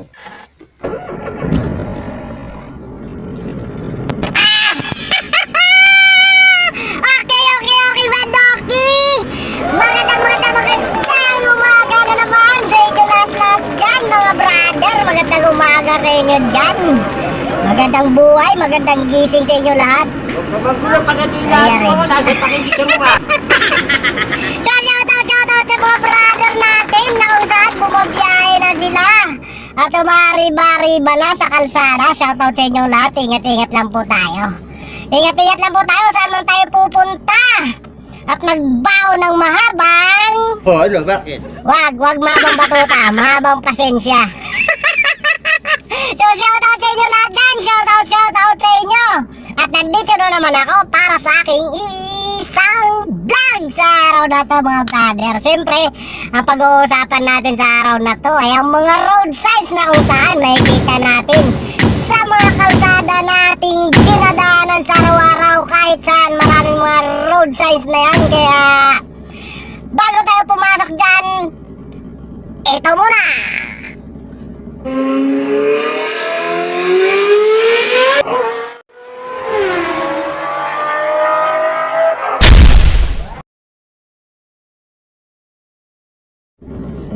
Magandang, umaga na sa inyo dyan. Magandang buhay, magandang gising sa inyo lahat. Magulo pa kanina Nangyari. mo, lagi pa hindi ka mo So, At umari-bari-ba na sa kalsada. Shoutout sa inyo lahat. Ingat-ingat lang po tayo. Ingat-ingat lang po tayo saan man tayo pupunta. At magbaho ng mahabang... Oh, ano, bakit? Wag, wag mahabang batuta. Mahabang pasensya. so, shoutout sa inyo lahat dyan. Shoutout, shoutout sa inyo. At nandito na naman ako para sa aking isang vlog sa araw na to mga brother. Siyempre, ang pag-uusapan natin sa araw na to ay ang mga road signs na kung saan makikita natin sa mga kalsada nating dinadaanan sa araw-araw kahit saan maraming mga road signs na yan. Kaya, bago tayo pumasok dyan, ito muna!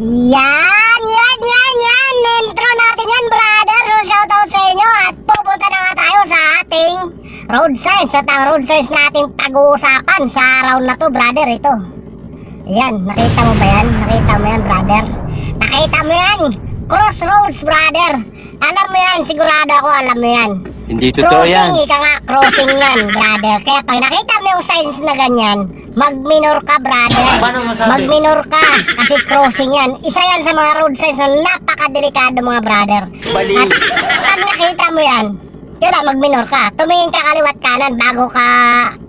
Yan, yan, yan, yan! Intro natin yan, brother! So, shoutout sa inyo at pupunta na nga tayo sa ating road signs at ang road signs nating pag-uusapan sa araw na to, brother, ito. Yan, nakita mo ba yan? Nakita mo yan, brother? Nakita mo yan? Crossroads, brother! Alam mo yan, sigurado ako alam mo yan. Hindi totoo yan. Crossing, ika nga, crossing yan, brother. Kaya pag nakita mo yung signs na ganyan, mag-minor ka, brother. Paano masabi? Mag-minor ka, kasi crossing yan. Isa yan sa mga road signs na napakadelikado, mga brother. Mali. At pag nakita mo yan, kailangan mag-minor ka. Tumingin ka kaliwat kanan bago ka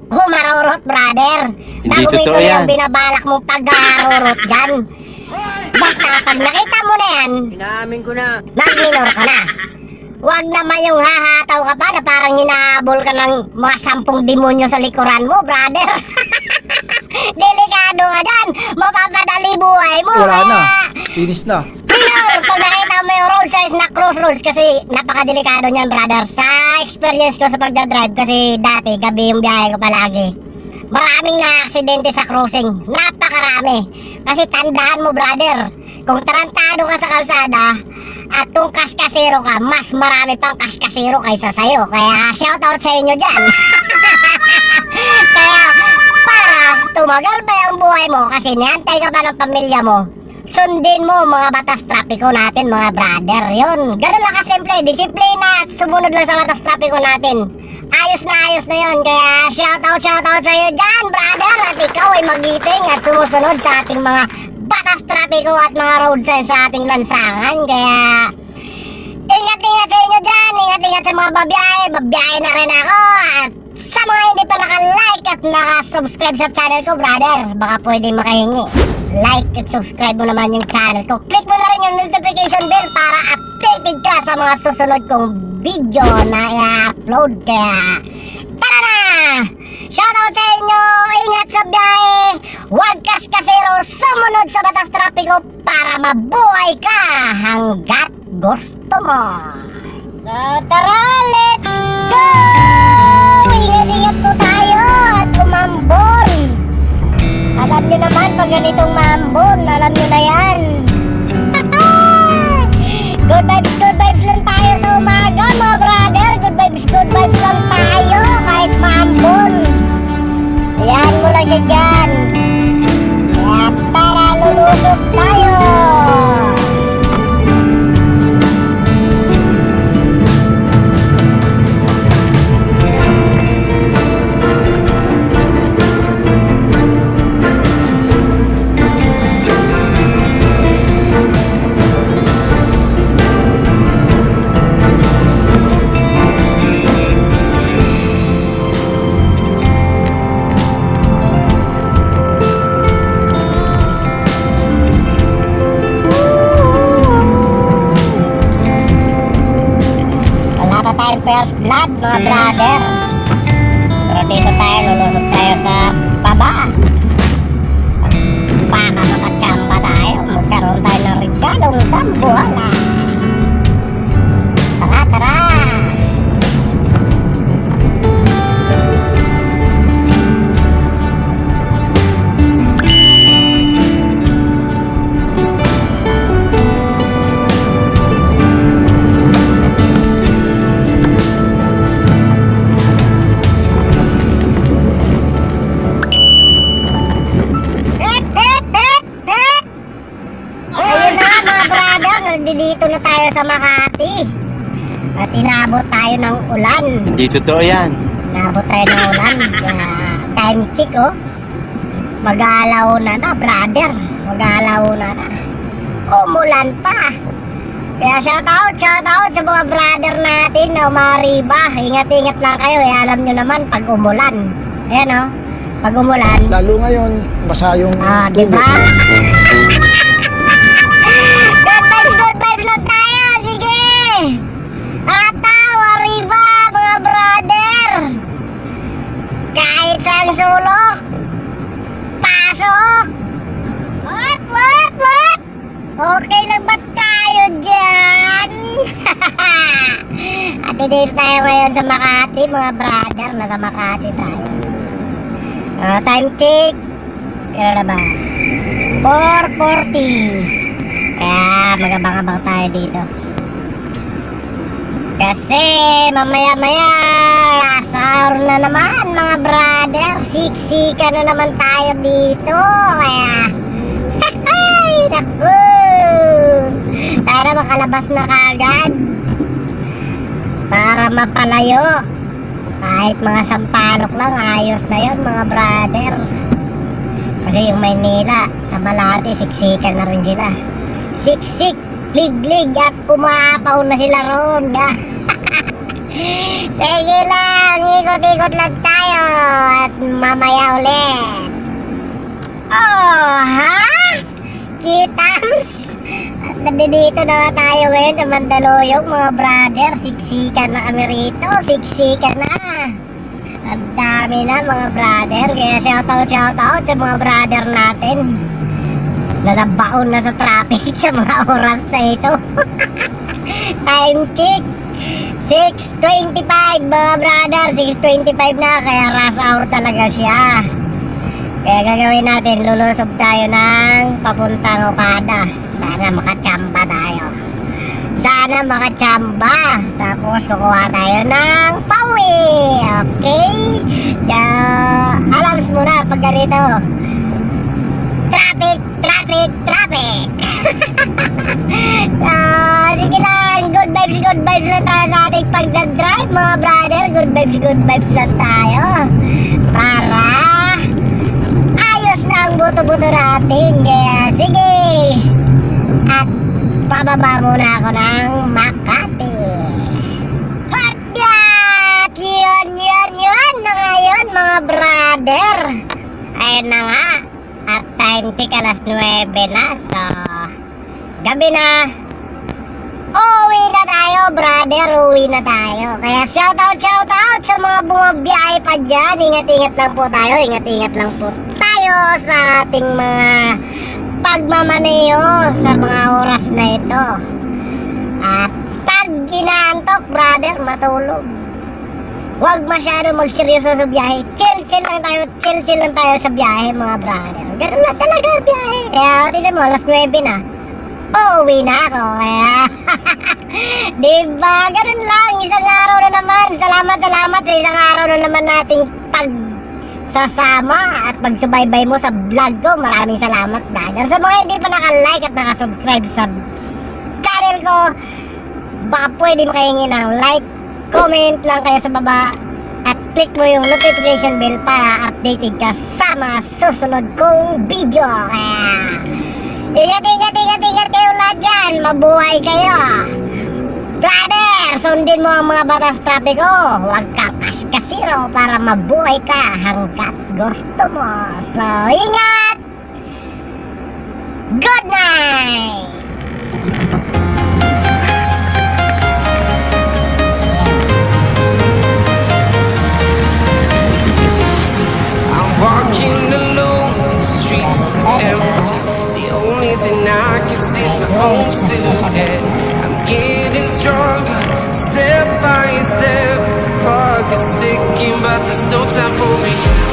humarorot, brother. Hindi Bago mo totoo ituloy yan. ang binabalak mong pag-harorot dyan. Basta pag nakita mo na yan, Inaamin ko na. mag-minor ka na. Huwag naman yung hahataw ka pa na parang hinahabol ka ng mga sampung demonyo sa likuran mo, brother. Delikado ka dyan. Mapapadali buhay mo. Wala na. kaya Finish na. Minor, pag nakita mo yung road signs na crossroads kasi napakadelikado niyan, brother. Sa experience ko sa pagdadrive kasi dati, gabi yung biyahe ko palagi. Maraming na-aksidente sa crossing. Napakarami. Kasi tandaan mo, brother, kung tarantado ka sa kalsada, at kung kaskasero ka, mas marami pang kaskasero kaysa sa'yo. Kaya shoutout sa inyo dyan. Kaya para tumagal pa yung buhay mo kasi niantay ka pa ng pamilya mo, sundin mo mga batas trapiko natin mga brother. Yun, ganun lang kasimple. Disiplina at sumunod lang sa batas trapiko natin. Ayos na ayos na yun. Kaya shoutout, shoutout sa iyo dyan, brother. At ikaw ay magiting at sumusunod sa ating mga batas trapiko at mga road signs sa ating lansangan. Kaya Ingat-ingat sa inyo dyan, ingat-ingat sa mga babiyahe, babiyahe na rin ako at sa mga hindi pa naka-like at naka-subscribe sa channel ko, brother, baka pwede makahingi. Like at subscribe mo naman yung channel ko. Click mo na rin yung notification bell para updated ka sa mga susunod kong video na i-upload. Kaya, tara na! Shoutout sa inyo! Ingat sa biyahe! Huwag kas kasero sumunod sa batas trapiko para mabuhay ka hanggat gusto mo! So tara, let's go! Ingat-ingat po tayo at umambon! Alam nyo naman pag ganitong maambon, alam nyo na yan! good vibes, good brother. Pero dito tayo, lulusog tayo sa baba. Baka makachamba tayo. Magkaroon tayo ng regalong dambuhala. Sa Makati. At inabot tayo ng ulan. Hindi totoo yan. Inabot tayo ng ulan. Kaya time check oh. Mag-aalaw na na, brother. Mag-aalaw na na. Umulan pa. Kaya shout out, shout out sa mga brother natin na umariba. Ingat-ingat lang kayo. Eh, alam nyo naman pag umulan. Ayan oh. Pag umulan, Lalo ngayon, basa yung Ah, di tubig. ba? At dito tayo ngayon sa Makati, mga brother. Nasa Makati tayo. Ah, time check. Kailan na ba? 4.40 Kaya magabang-abang tayo dito Kasi mamaya-maya Last hour na naman mga brother Siksika na naman tayo dito Kaya Hay, naku Sana makalabas na kagad Para mapalayo Kahit mga sampalok lang Ayos na yon mga brother kasi yung Maynila, sa Malate, siksikan na rin sila. Siksik, liglig at umaapaw na sila ron. Sige lang, ikot-ikot lang tayo at mamaya ulit. Oh, ha? Kitams? At nandito na nga tayo ngayon sa Mandaluyong, mga brother. Siksikan na kami rito, siksikan na. Ang dami na mga brother. Kaya shoutout, shoutout sa mga brother natin. Na nabaon na sa traffic sa mga oras na ito. Time check. 6.25 mga brother. 6.25 na. Kaya rush hour talaga siya. Gagawin natin, lulusob tayo ng papuntang Okada. Sana makachamba tayo. Sana makachamba. Tapos kukuha tayo ng pauwi. Okay? So, alarms muna pag ganito. Traffic, traffic, traffic. so, sige lang. Good vibes, good vibes lang tayo sa ating pagdadrive, mga brother. Good vibes, good vibes lang tayo. Para buto-buto natin. Kaya, sige. At pababa muna ako ng Makati. Hadyat! Yun, yun, yun na ngayon mga brother. Ayun na nga. At time check alas 9 na. So, gabi na. Uwi na tayo, brother. Uwi na tayo. Kaya shoutout, shoutout sa mga bumabiyahe pa dyan. Ingat-ingat lang po tayo. Ingat-ingat lang po tayo sa ating mga pagmamaneho sa mga oras na ito. At pag inaantok, brother, matulog. Huwag masyado magseryoso sa biyahe. Chill-chill lang tayo, chill-chill lang tayo sa biyahe, mga brother. Ganun na talaga ang biyahe. Kaya, tignan mo, alas 9 na. Uuwi na ako, kaya... diba? Ganun lang, isang araw na naman. Salamat, salamat sa isang araw na naman nating pag sasama at pagsubaybay mo sa vlog ko. Maraming salamat, brother. Sa mga hindi pa naka-like at naka-subscribe sa channel ko, baka pwede makahingi ng like, comment lang kayo sa baba at click mo yung notification bell para updated ka sa mga susunod kong video. Kaya, ingat, ingat, ingat, ingat kayo lahat dyan. Mabuhay kayo. Brother, sundin mo ang mga batas trapiko. Huwag kang kaskasiro para mabuhay ka hanggat gusto mo. So, ingat! Good night! I'm walking alone, the streets empty. The only thing I can see is my own silhouette. I'm getting stronger, step by step. Time for me.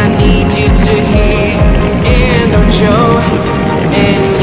I need you to hear and don't show any